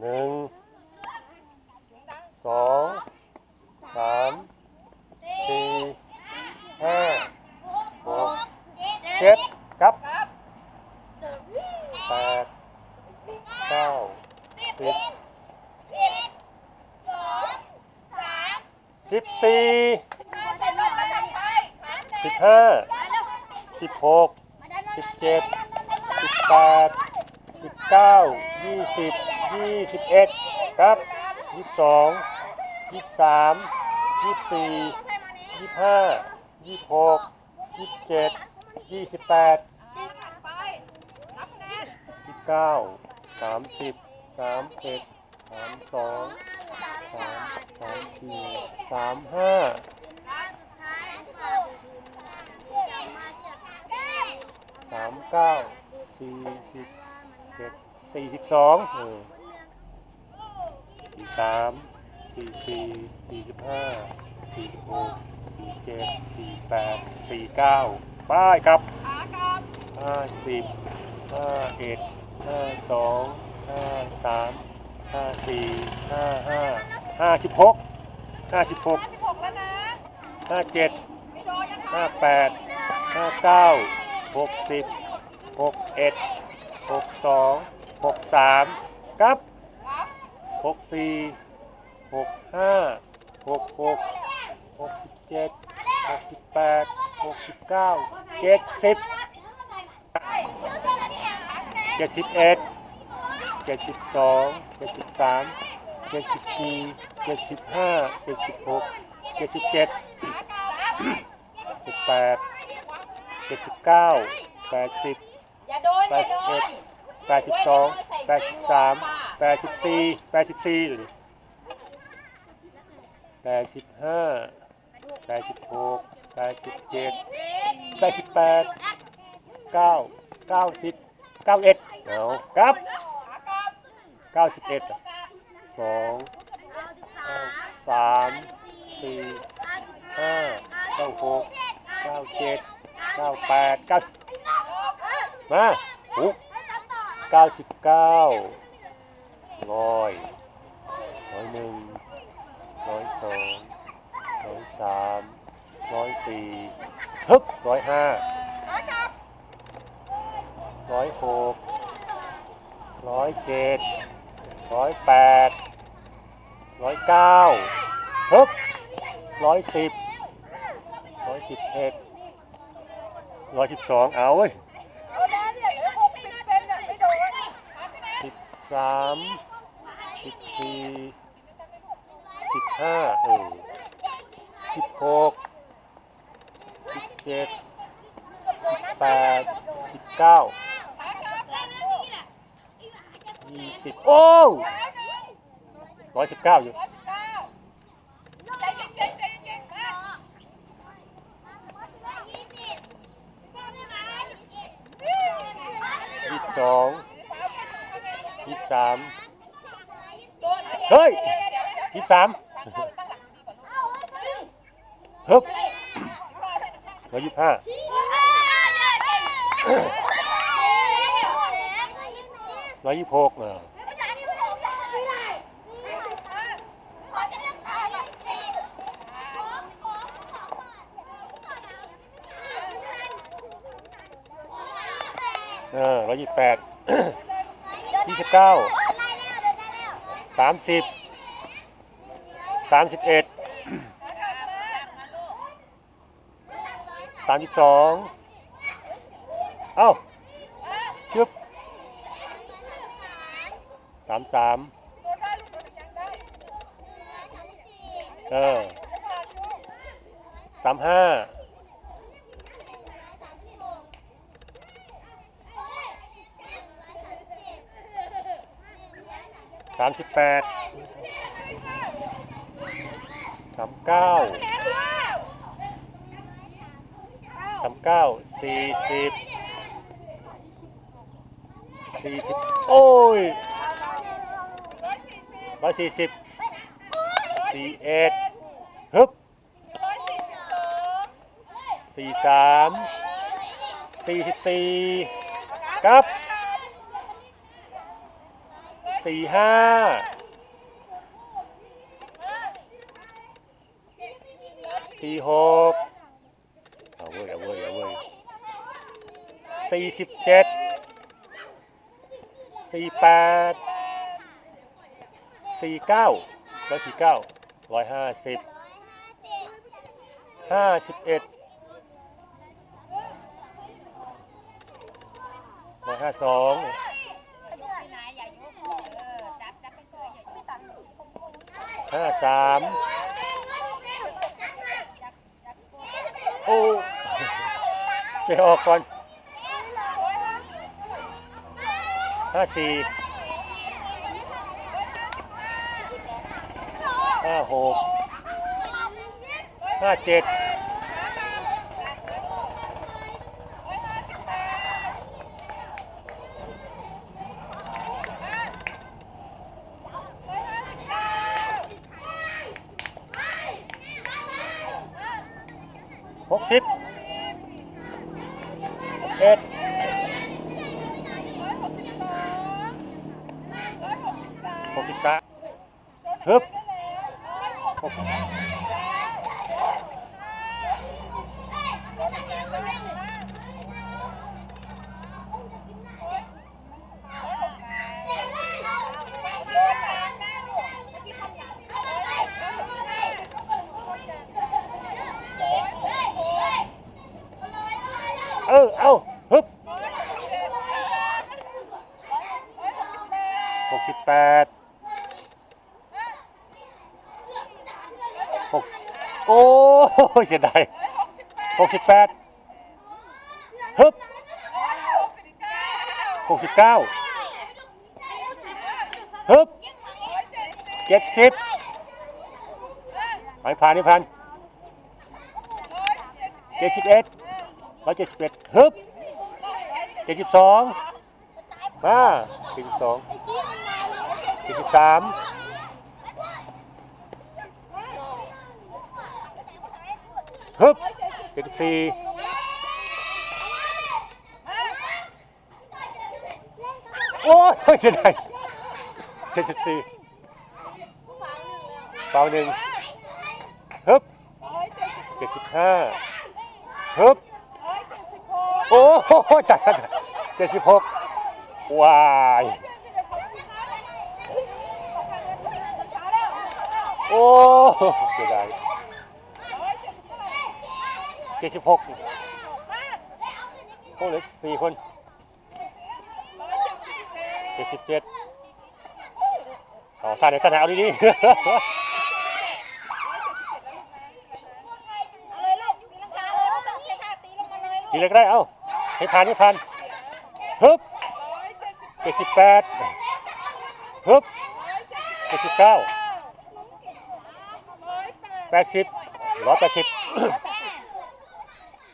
หนึ่งสองสามสี่ห้าหกเจ็ดครับแปดเก้าสิบสิบสี่สิบห้าสิบหกสิบเจ็ด เก้ายี่สิบยี่สิบเอ็ดครับยี่สิบสองยี่สิบสามยี่สิบสี่ยี่สิบห้ายี่สิบหกยี่สิบเจ็ดยี่สิบแปดยี่สิบเก้าสามสิบสามเอ็ดสามสองสามสามสี่สามห้าสามเก้าสี่สิบ เจ็ดสี่สิบสองเออสี่สามสี่สี่สี่สิบห้าสี่สิบหกสี่เจ็ดสี่แปดสี่เก้าป้ายครับห้าสิบห้าเอ็ดห้าสองห้าสามห้าสี่ห้าห้าห้าสิบหกห้าสิบหกห้าเจ็ดห้าแปดห้าเก้าหกสิบหกเอ็ด หกสองหกสามครับหกสี่หกห้าหกหกหกสิบเจ็ดหกสิบแปดหกสิบเก้าเจ็ดสิบเจ็ดสิบเอ็ดเจ็ดสิบสองเจ็ดสิบสามเจ็ดสิบสี่เจ็ดสิบห้าเจ็ดสิบหกเจ็ดสิบเจ็ดเจ็ดแปดเจ็ดสิบเก้าแปดสิบ อย่าโดนแปอย่าดโดสิบเอ็นดแปดสิบสองแปดสิบสามแปดสิบสี่แปดสิบสี่ดูดิแปดสิบห้าแปดสิบหกแปดสิบเจ็ดแปดสิบแปดเก้าเก้าสิบเก้าเอ็ดเอาครับเก้าสิบเอ็ดสองสามสี่ห้าเก้าหกเก้าเจ็ดเก้าแปดเก้าสิบ มาหุกเก้าสิบเก้าร้อยร้อยหนึ่งร้อยสองร้อยสามร้อยสี่ฮึบร้อยห้าร้อยหกร้อยเจ็ดร้อยแปดร้อยเก้าฮึบร้อยสิบร้อยสิบเอ็ดร้อยสิบสองเอาเว้ย สามสิบสี่สิบห้าเออสิบหกสิบเจ็ดสิบแปดสิบเก้ายี่สิบโอ้ร้อยสิบเก้าอยู่สิบสองยี่สิบสามเฮ้ยยี่ สามฮึบร้อยยี่สิบห้าร้อยยี่สิบหกเออเออร้อยยี่สิบแปดยี่สิบเก้าสามสิบ สามสิบเอ็ดสามสิบสองเอ้าชึบสามสามเออสามห้าสามสิบแปดามเก้าสามเก้าสี่สิบสี่สิบโอ้ยร้อยสี่สิบสี่เอ็ดฮึบสี่สามสี่สิบสี่ครับสี่ห้า สี่หกเอาเว้ยเอาเว้ยเอาเว้ยสี่สิบเจ็ดสี่แปดสี่เก้าร้อยสี่เก้าร้อยห้าสิบห้าสิบเอ็ดร้อยห้าสองห้าสามโอ้ ไปออกก่อนห้าสี่ห้าหกห้าเจ็ด เอ็ดหกสิบสามฮึบหก เออ เอาฮึบหกสิบแปดหกโอ้ยเสียดายหกสิบแปดฮึบหกสิบเก้าฮึบเจ็ดสิบไปผ่านนี่ผ่านเจ็ดสิบเอ็ด ร้อยเจ็ดสิบเอ็ดฮึบเจ็ดสิบสองมาเจ็ดสิบสองเจ็ดสิบสามฮึบเจ็ดสิบสี่โอ้ยเสียดายเจ็ดสิบสี่เปล่าหนึ่งฮึบเจ็ดสิบห้าฮึบ โอ้โหจัดเจ็ดสิบหกวายโอ้เสียดายเจ็ดสิบหกโอ้เหลือสี่คนเจ็ดสิบเจ็ดเอาท่านไหนท่านไหนเอาดีๆทีเล็กได้ เอ้า ให้ทานให้ทานฮึบเจ็ดสิบแปดฮึบเจ็ดสิบเก้าแปดสิบร้อยแปดสิบ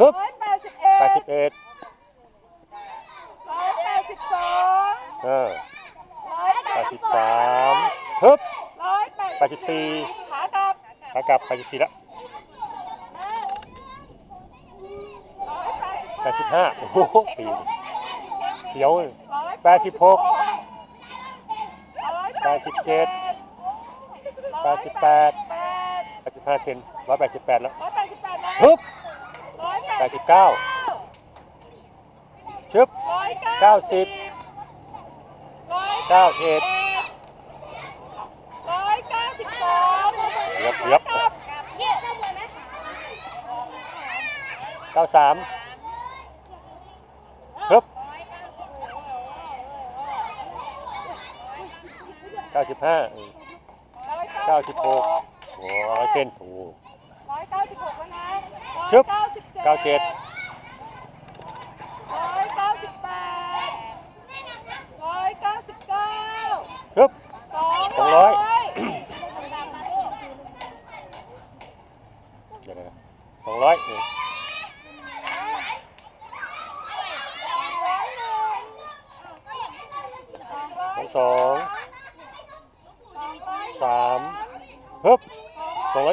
ฮึบร้อยแปดสิบเอ็ดแปดสิบเอ็ดร้อยแปดสิบสองเออร้อยแปดสิบสามฮึบร้อยแปดแปดสิบสี่ขากลับขากลับแปดสิบสี่ละ แปดสิบแปดสิบห้าโอ้โหตีนเสียวเลยร้อยแปดสิบหกร้อยแปดสิบเจ็ดแปดสิบแปดแปดแปดสิบห้าเซนร้อยแปดสิบแปดแล้วร้อยแปดสิบแปดนะฮึบร้อยแปดสิบเก้าชึบร้อยเก้าสิบร้อยเก้าเอ็ดร้อยเก้าสิบสองเย็บเย็บกลับเก้าสาม เก้าสิบห้าร้อยเก้าสิบหกโอ้ยเส้นโอ้ ร้อยเก้าสิบหกแล้วนะชึบ ร้อยสิบเก้าเจ็ด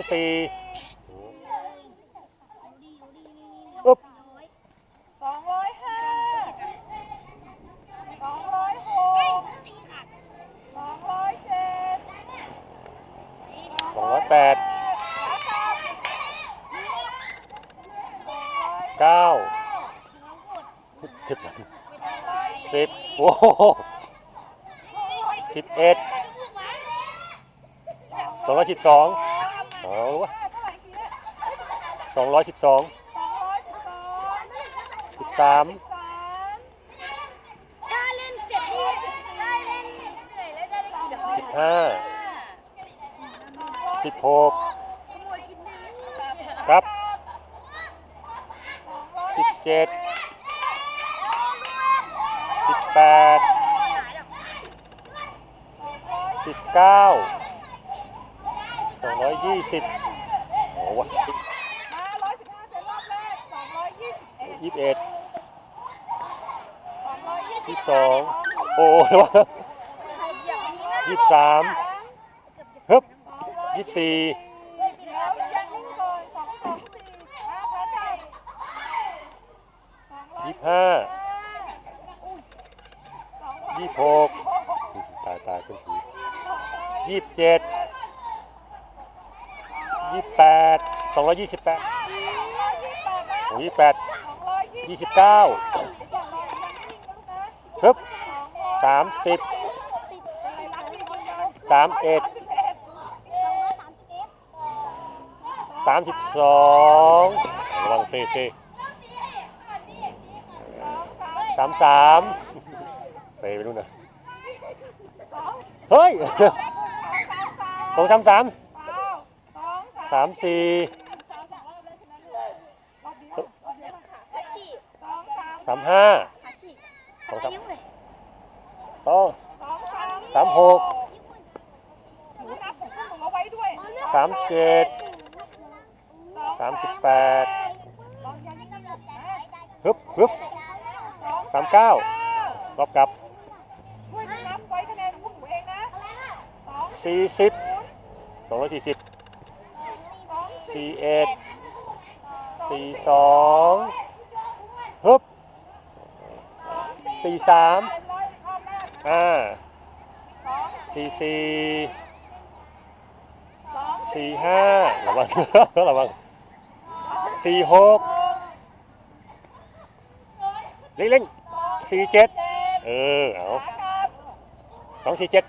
สี่ปุ๊บสองร้อยห้าสองร้อยหกสองร้อยเจ็ดสองร้อยแปดเก้าสิบสิบโอ้สิบเอ็ดสองร้อยสิบสอง สองร้อยสิบสองสิบสามสามถ้าเล่นเสร็จนี่ได้เล่นเหนื่อยแล้วจะได้กินแบบสิบห้าสิบหกครับสิบเจ็ดสิบแปดสิบเก้าสองร้อยยี่สิบโอ้วะ ยี่สิบเอ็ดยี่สิบเอ็ดสองร้อยยี่สิบยี่สิบสองโอ้ยวะอย่างนี้นะยี่สิบสามฮึบยี่สิบสี่เดี๋ยวยังนิ่งก่อนสองสองสี่ห้าพันใจสองร้อยยี่สิบห้าสองร้อยยี่สิบหกตายตายขึ้นทียี่สิบเจ็ดยี่สิบแปดสองร้อยยี่สิบแปดโอ้ยี่สิบแปด ยี่สิบเก้าฮึบสามสิบสามเอ็ดสามสิบสองระวังเซเซสามสามเซไปนู่นนะเฮ้ยสองสามสามสามสี่ สามห้าสองสามต่อสามหกสามเจ็ดสามสิบแปดฮึบฮึบสามเก้ารอบกลับช่วยนับไว้คะแนนของพวกหนูเองนะสองสี่สิบสองร้อยสี่สิบสี่เอ็ดสี่สองฮึบ สี่สามอยรอบแรกห้าสี่สี่สี่ห้าระวังระวังสี่หกเร่งๆสี่เจ็ดเออเอาสองสี่เจ็ด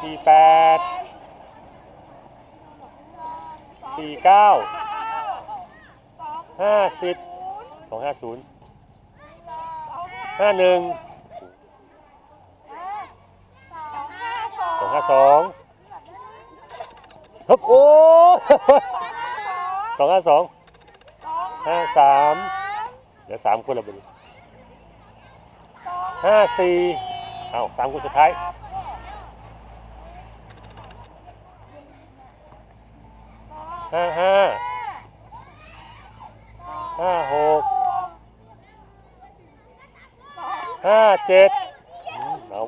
สี่แปดสี่เก้าห้าสิบ องห้าศูนย์ห้าหนึ่งสองห้าสองฮึบโอ้สองห้าสองสองห้าสามเดี๋ยวสามคนละไปดูห้าสี่เอาสามคนสุดท้ายห้าห้าห้าหก ห้าเจ็ดเอา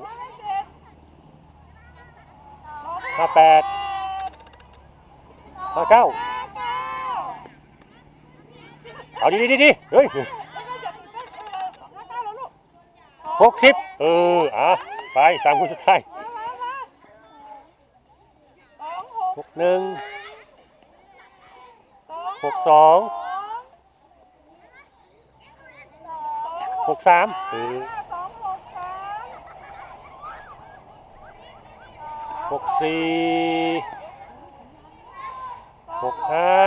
ห้าแปดห้าเก้าเอาดีดีดีดีเฮ้ยหกสิบเอออะไปสามคนสุดท้ายหกหนึ่งหกสองหกสามเออหก สี่หกห้า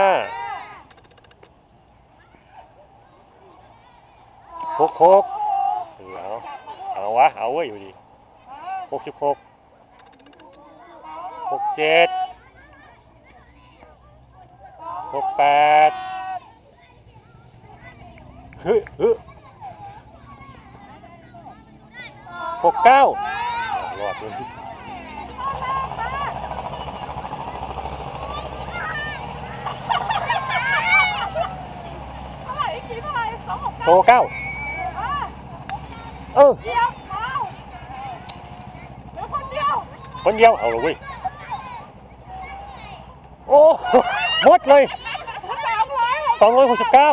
หกหกเอาเอาวะ เอาเว้ยอยู่ดีหกสิบหกหกเจ็ดหกแปดเฮ้ยเฮ้ยหกเก้ารอดเลย เท่าไหร่กี่ เท่าไหร่สองหกโซเก้